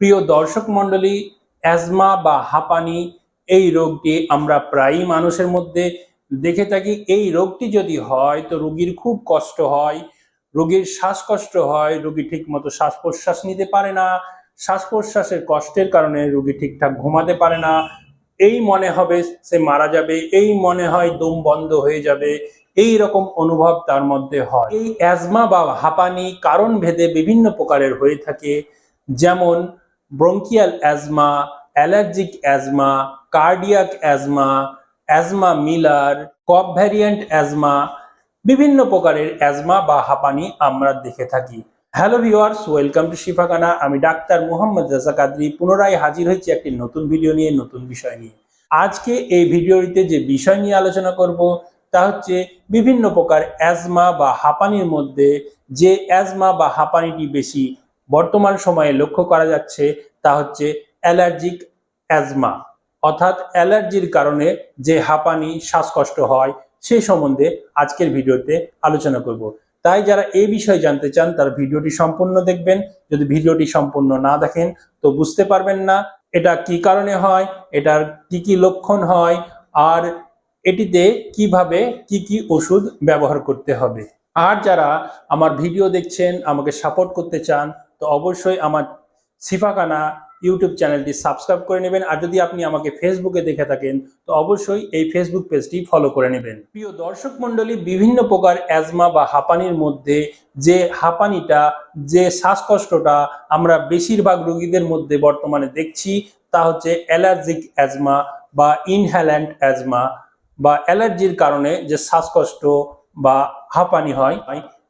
প্রিয় দর্শক মণ্ডলী অ্যাজমা বা হাঁপানি, এই রোগটি আমরা প্রায়ই মানুষের মধ্যে দেখে থাকি। এই রোগটি যদি হয়, তো রোগীর খুব কষ্ট হয়, রোগীর শ্বাসকষ্ট হয়, রোগী ঠিক মতো শ্বাস প্রশ্বাস নিতে পারে না শ্বাস প্রশ্বাসের কষ্টের কারণে রোগী ঠিকঠাক ঘুমাতে পারে না। এই মনে হবে সে মারা যাবে, এই মনে হয় দম বন্ধ হয়ে যাবে, এই রকম অনুভব তার মধ্যে হয়। এই অ্যাজমা বা হাঁপানি কারণ ভেদে বিভিন্ন প্রকারের হয়ে থাকে। যেমন bronchial asthma allergic asthma cardiac asthma asthma Miller cough variant asthma বিভিন্ন প্রকারের অ্যাজমা বা হাঁপানি আমরা দেখে থাকি। Hello viewers welcome to Shifakhana আমি ডাক্তার মোহাম্মদ রাজা কাদরি। পুনরায় হাজির হয়েছি একটি নতুন ভিডিও নিয়ে, নতুন বিষয় নিয়ে। আজকে এই ভিডিওটিতে যে বিষয় নিয়ে আলোচনা করব, তা হচ্ছে বিভিন্ন প্রকার অ্যাজমা বা হাঁপানির মধ্যে যে অ্যাজমা বা হাঁপানিটি বেশি বর্তমান সময়ে লক্ষ্য করা যাচ্ছে তা হচ্ছে অ্যালার্জিক অ্যাজমা। অর্থাৎ অ্যালার্জির কারণে যে হাঁপানি, শ্বাসকষ্ট হয় সেই সম্বন্ধে আজকের ভিডিওতে আলোচনা করব। তাই যারা এই বিষয়ে জানতে চান, তার ভিডিওটি সম্পূর্ণ দেখবেন। যদি ভিডিওটি সম্পূর্ণ না দেখেন, তো বুঝতে পারবেন না এটা কি কারণে হয়, এটার কি কি লক্ষণ হয়, আর এটিতে কীভাবে কি কি ওষুধ ব্যবহার করতে হবে। আর যারা আমার ভিডিও দেখছেন, আমাকে সাপোর্ট করতে চান তো অবশ্যই আমার সিফাকানা ইউটিউব চ্যানেলটি সাবস্ক্রাইব করে নেবেন। আর যদি আপনি আমাকে ফেসবুকে দেখে থাকেন, তো অবশ্যই এই ফেসবুক পেজটি ফলো করে নেবেন। প্রিয় দর্শক মণ্ডলী, বিভিন্ন প্রকার অ্যাজমা বা হাঁপানির মধ্যে যে হাঁপানিটা, যে শ্বাসকষ্টটা আমরা বেশিরভাগ রোগীদের মধ্যে বর্তমানে দেখছি, তা হচ্ছে অ্যালার্জিক অ্যাজমা বা ইনহ্যাল্যান্ট অ্যাজমা বা অ্যালার্জির কারণে যে শ্বাসকষ্ট বা হাঁপানি হয়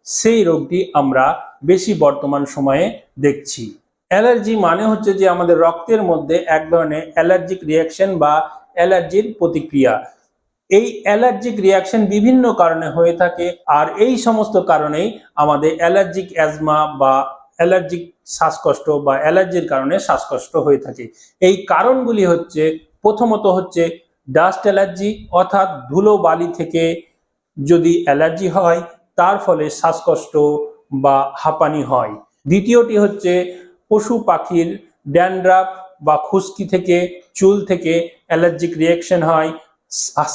সেই রোগটি আমরা বেশি বর্তমান সময়ে দেখছি। অ্যালার্জি মানে হচ্ছে যে আমাদের রক্তের মধ্যে এক ধরনের অ্যালার্জিক রিয়াকশন বা অ্যালার্জির প্রতিক্রিয়া। এই অ্যালার্জিক রিয়াকশন বিভিন্ন কারণে হয়ে থাকে আর এই সমস্ত কারণেই আমাদের অ্যালার্জিক অ্যাজমা বা অ্যালার্জিক শ্বাসকষ্ট বা অ্যালার্জির কারণে শ্বাসকষ্ট হয়ে থাকে। এই কারণগুলি হচ্ছে প্রথমত হচ্ছে ডাস্ট অ্যালার্জি অর্থাৎ ধুলো বালি থেকে যদি অ্যালার্জি হয় তার ফলে শ্বাসকষ্ট বা হাঁপানি হয়। দ্বিতীয়টি হচ্ছে পশু পাখির ড্যান্ড্রাফ বা খুশকি থেকে, চুল থেকে অ্যালার্জিক রিয়াকশন হয়,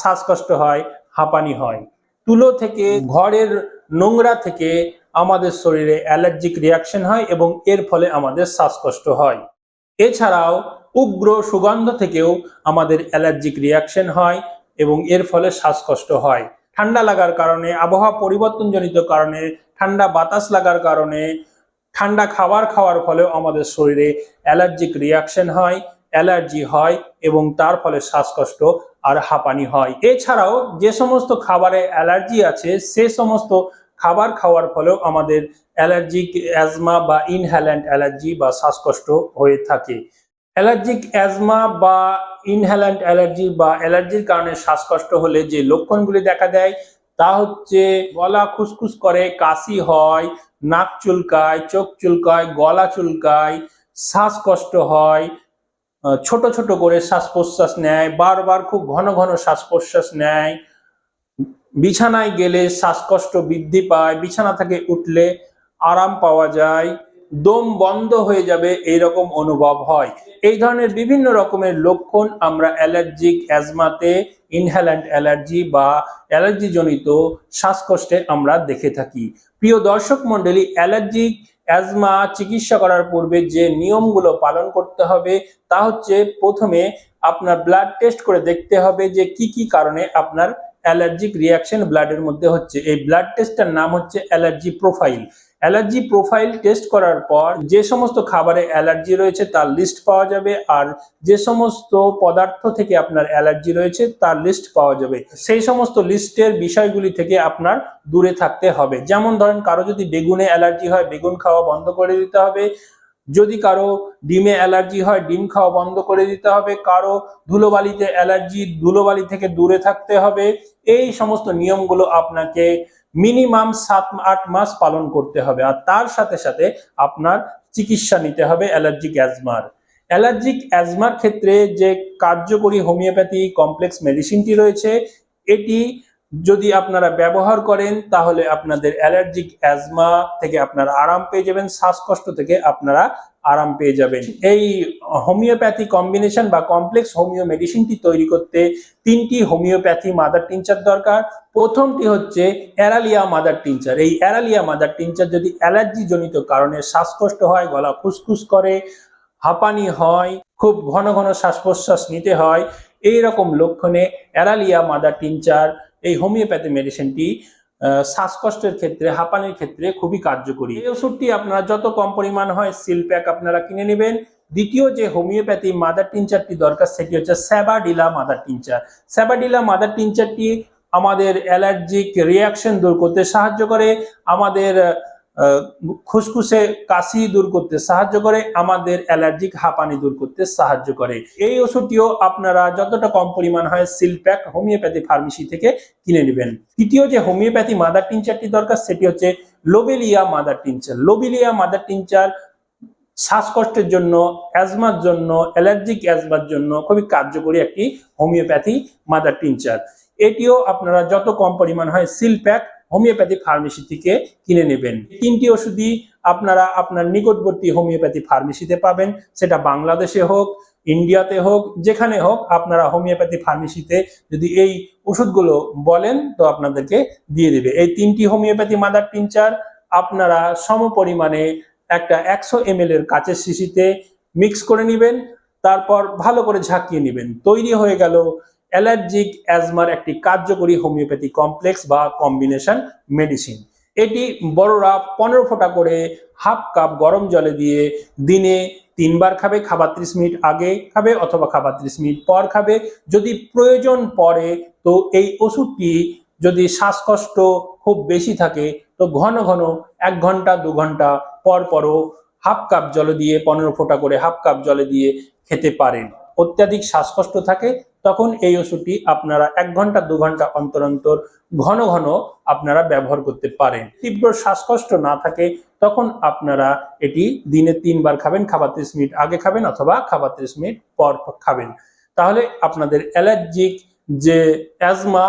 শ্বাসকষ্ট হয়, হাঁপানি হয়। তুলো থেকে ঘরের নোংরা থেকে আমাদের শরীরে অ্যালার্জিক রিয়াকশন হয় এবং এর ফলে আমাদের শ্বাসকষ্ট হয়। এছাড়াও উগ্র সুগন্ধ থেকেও আমাদের অ্যালার্জিক রিয়াকশন হয় এবং এর ফলে শ্বাসকষ্ট হয়। ঠান্ডা লাগার কারণে, আবহাওয়া পরিবর্তনজনিত কারণে, ঠান্ডা বাতাস লাগার কারণে, ঠান্ডা খাবার খাওয়ার ফলেও আমাদের শরীরে অ্যালার্জিক রিয়াকশন হয়, অ্যালার্জি হয় এবং তার ফলে শ্বাসকষ্ট আর হাঁপানি হয়। এছাড়াও যে সমস্ত খাবারে অ্যালার্জি আছে, সে সমস্ত খাবার খাওয়ার ফলেও আমাদের অ্যালার্জিক, অ্যাজমা বা ইনহ্যালেন্ট অ্যালার্জি বা শ্বাসকষ্ট হয়ে থাকে। অ্যালার্জিক অ্যাজমা বা ইনহ্যালেন্ট অ্যালার্জি বা অ্যালার্জির কারণে শ্বাসকষ্ট হলে যে লক্ষণগুলি দেখা দেয়, তা হচ্ছে গলা খুসখুস করে, কাশি হয়, নাক চুলকায়, চোখ চুলকায়, গলা চুলকায়, শ্বাসকষ্ট হয় ছোট ছোট করে শ্বাস প্রশ্বাস নেয়, বারবার খুব ঘন ঘন শ্বাস প্রশ্বাস নেয়, বিছানায় গেলে শ্বাসকষ্ট বৃদ্ধি পায়, বিছানা থেকে উঠলে আরাম পাওয়া যায় দম বন্ধ হয়ে যাবে, এইরকম অনুভব হয়। এই ধরনের বিভিন্ন রকমের লক্ষণ আমরা অ্যালার্জিক, অ্যাজমাতে ইনহ্যালেন্ট অ্যালার্জি বা অ্যালার্জি জনিত শ্বাসকষ্টে আমরা দেখে থাকি। প্রিয় দর্শক মণ্ডলী, অ্যালার্জিক অ্যাজমা চিকিৎসা করার পূর্বে যে নিয়মগুলো পালন করতে হবে, তা হচ্ছে প্রথমে আপনার ব্লাড টেস্ট করে দেখতে হবে যে কি কি কারণে আপনার অ্যালার্জিক রিয়াকশন ব্লাডের মধ্যে হচ্ছে। এই ব্লাড টেস্টটার নাম হচ্ছে allergy profile allergy profile test করার পর যে সমস্ত খাবারে অ্যালার্জি রয়েছে তার লিস্ট পাওয়া যাবে আর যে সমস্ত পদার্থ থেকে আপনার অ্যালার্জি রয়েছে তার লিস্ট পাওয়া যাবে। সেই সমস্ত লিস্টের বিষয়গুলি থেকে আপনার দূরে থাকতে হবে। যেমন ধরেন কারও যদি বেগুনে অ্যালার্জি হয়, বেগুন খাওয়া বন্ধ করে দিতে হবে। যদি কারও ডিমে অ্যালার্জি হয়, ডিম খাওয়া বন্ধ করে দিতে হবে। কারও ধুলোবালিতে অ্যালার্জি, ধুলোবালি থেকে দূরে থাকতে হবে। এই সমস্ত নিয়মগুলো আপনাকে মিনিমাম সাত, আট মাস পালন করতে হবে। আর তার সাথে সাথে আপনার চিকিৎসা নিতে হবে অ্যালার্জিক অ্যাজমার। অ্যালার্জিক অ্যাজমার ক্ষেত্রে যে কার্যকরী হোমিওপ্যাথি কমপ্লেক্স মেডিসিনটি রয়েছে, এটি যদি আপনারা ব্যবহার করেন তাহলে আপনাদের অ্যালার্জিক অ্যাজমা থেকে আপনারা আরাম পেয়ে যাবেন শ্বাসকষ্ট থেকে আপনারা আরাম পেয়ে যাবেন। এই হোমিওপ্যাথি কম্বিনেশন বা কমপ্লেক্স হোমিও মেডিসিনটি তৈরি করতে তিনটি হোমিওপ্যাথি মাদার টিনচার দরকার। প্রথমটি হচ্ছে অ্যারালিয়া মাদার টিনচার। এই অ্যারালিয়া মাদার টিনচার যদি অ্যালার্জি জনিত কারণে শ্বাসকষ্ট হয় গলা খুসখুস করে হাঁপানি হয় খুব ঘন ঘন শ্বাস প্রশ্বাস নিতে হয় এই রকম লক্ষণে অ্যারালিয়া মাদার টিনচার এই হোমিওপ্যাথি মেডিসিনটি শ্বাসকষ্টের ক্ষেত্রে, হাঁপানির ক্ষেত্রে খুবই কার্যকরী। এই ওষুধটি আপনারা যত কম পরিমাণ হয় সিল প্যাক আপনারা কিনে নেবেন। দ্বিতীয় যে হোমিওপ্যাথি মাদার টিনচারটি দরকার, সেটি হচ্ছে sabadilla mother tincture sabadilla mother টিনচারটি আমাদের অ্যালার্জিক রিয়াকশন দূর করতে সাহায্য করে। আমাদের খুসখুসে কাশি দূর করতে সাহায্য করে, আমাদের অ্যালার্জিক হাঁপানি দূর করতে সাহায্য করে। এই ওষুধটিও আপনারা যতটা কম পরিমাণ হয় সিলপ্যাক হোমিওপ্যাথি ফার্মেসি থেকে কিনে নেবেন। তৃতীয় যে হোমিওপ্যাথি মাদার টিনচারটি দরকার, সেটি হচ্ছে lobelia mother tincture. Lobelia mother tincture শ্বাসকষ্টের জন্য, অ্যাজমার জন্য, অ্যালার্জিক অ্যাজমার জন্য খুবই কার্যকরী একটি হোমিওপ্যাথি মাদার টিনচার। এটিও আপনারা যত কম পরিমাণ হয় সিল প্যাক হোমিওপ্যাথি ফার্মেসি থেকে কিনে নেবেন। তিনটি ওষুধই আপনারা আপনার নিকটবর্তী হোমিওপ্যাথি ফার্মেসিতে পাবেন। সেটা বাংলাদেশে হোক, ইন্ডিয়াতে হোক, যেখানে হোক আপনারা হোমিওপ্যাথি ফার্মেসিতে যদি এই ওষুধগুলো বলেন তো আপনাদেরকে দিয়ে দেবে। এই তিনটি হোমিওপ্যাথি মাদার টিনচার আপনারা সম পরিমাণে একটা একশো এম এর কাচের শিশিতে মিক্স করে নেবেন, তারপর ভালো করে ঝাঁকিয়ে নেবেন। তৈরি হয়ে গেল অ্যালার্জিক অ্যাজমার একটি কার্যকরী হোমিওপ্যাথি কমপ্লেক্স বা কম্বিনেশন মেডিসিন। এটি বড়রা পনেরো ফোঁটা করে হাফ কাপ গরম জলে দিয়ে দিনে তিনবার খাবে, খাবার ত্রিশ মিনিট আগে খাবে অথবা খাবার ত্রিশ মিনিট পর খাবে। যদি প্রয়োজন পড়ে, তো এই ওষুধটি যদি শ্বাসকষ্ট খুব বেশি থাকে, তো ঘন ঘন এক ঘণ্টা, দু ঘণ্টা পর পরও হাফ কাপ জলে দিয়ে পনেরো ফোঁটা করে হাফ কাপ জলে দিয়ে খেতে পারেন। অত্যাধিক শ্বাসকষ্ট থাকে তখন এই ওষুধটি আপনারা এক ঘণ্টা, দু ঘণ্টা অন্তর অন্তর ঘন ঘন আপনারা ব্যবহার করতে পারেন। তীব্র শ্বাসকষ্ট না থাকে, তখন আপনারা এটি দিনে তিনবার খাবেন, খাবার ত্রিশ মিনিট আগে খাবেন অথবা খাবার ত্রিশ মিনিট পর খাবেন। তাহলে আপনাদের অ্যালার্জিক যে অ্যাজমা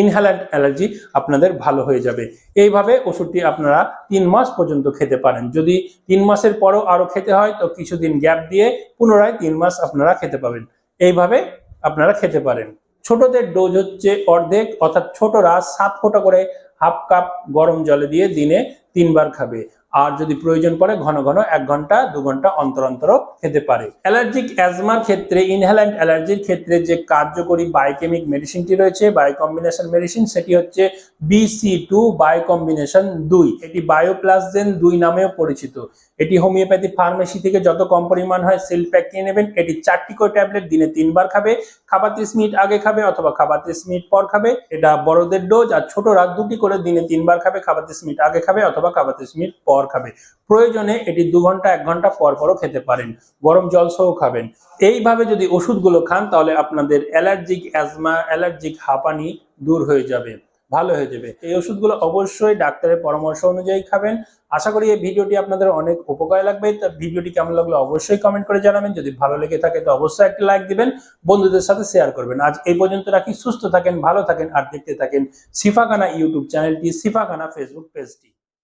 ইনহ্যালেন্ট অ্যালার্জি আপনাদের ভালো হয়ে যাবে। এইভাবে ওষুধটি আপনারা তিন মাস পর্যন্ত খেতে পারেন। যদি তিন মাসের পরও আরও খেতে হয়, তো কিছুদিন গ্যাপ দিয়ে পুনরায় তিন মাস আপনারা খেতে পাবেন। এইভাবে আপনারা খেতে পারেন। ছোটদের ডোজ হচ্ছে অর্ধেক, অর্থাৎ ছোটরা সাত ফোঁটা করে হাফ কাপ গরম জলে দিয়ে দিনে তিনবার খাবে। আর যদি প্রয়োজন পড়ে, ঘন ঘন এক ঘণ্টা, দু ঘণ্টা অন্তর অন্তর খেতে পারে। অ্যালার্জিক অ্যাজমার ক্ষেত্রে ইনহ্যালেন্ট অ্যালার্জির ক্ষেত্রে যে কার্যকরী বায়োকেমিক মেডিসিনটি রয়েছে বায়ো কম্বিনেশন মেডিসিন সেটি হচ্ছে বিসি টু বায়ো কম্বিনেশন দুই। এটি বায়োপ্লাসজেন দুই নামেও পরিচিত। এটি হোমিওপ্যাথি ফার্মেসি থেকে যত কম পরিমাণ হয়, সেল প্যাক কিনে নেবেন। এটি চারটি করে ট্যাবলেট, দিনে তিনবার খাবে। খাবার ত্রিশ মিনিট আগে খাবে অথবা খাবার ত্রিশ মিনিট পর খাবে। এটা বড়দের ডোজ আর ছোটরা দুটি করে দিনে তিনবার খাবে, খাবার ত্রিশ মিনিট আগে খাবে অথবা খাবার ত্রিশ মিনিট পর খাবে। প্রয়োজনে এটি দু ঘণ্টা, এক ঘণ্টা পর পরও খেতে পারেন। গরম জল সহ খাবেন। এইভাবে যদি ওষুধগুলো খান, তাহলে আপনাদের অ্যালার্জিক অ্যাজমা, অ্যালার্জিক হাঁপানি দূর হয়ে যাবে, ভালো হয়ে যাবে। এই ওষুধগুলো অবশ্যই ডাক্তারের পরামর্শ অনুযায়ী খাবেন। আশা করি এই ভিডিওটি আপনাদের অনেক উপকার লাগবে। তা ভিডিওটি কেমন লাগল অবশ্যই কমেন্ট করে জানাবেন। যদি ভালো লেগে থাকে, তো অবশ্যই একটা লাইক দিবেন। বন্ধুদের সাথে শেয়ার করবেন। আজ এই পর্যন্ত রাখি। সুস্থ থাকেন, ভালো থাকেন, আর দেখতে থাকেন সিফাখানা ইউটিউব চ্যানেলটি সিফাখানা ফেসবুক পেজটি।